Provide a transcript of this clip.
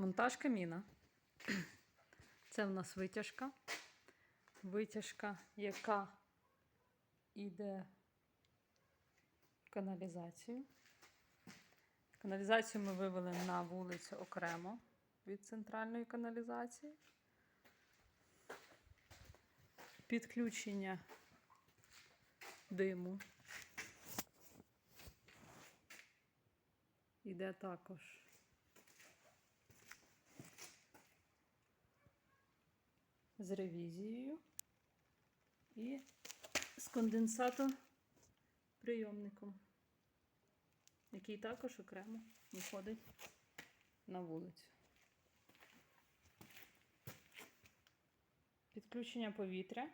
Монтаж каміна. Це в нас витяжка. Витяжка, яка йде в каналізацію. Каналізацію ми вивели на вулицю окремо від центральної каналізації. Підключення диму. Іде також. З ревізією і з конденсатоприйомником, який також окремо виходить на вулицю. Підключення повітря.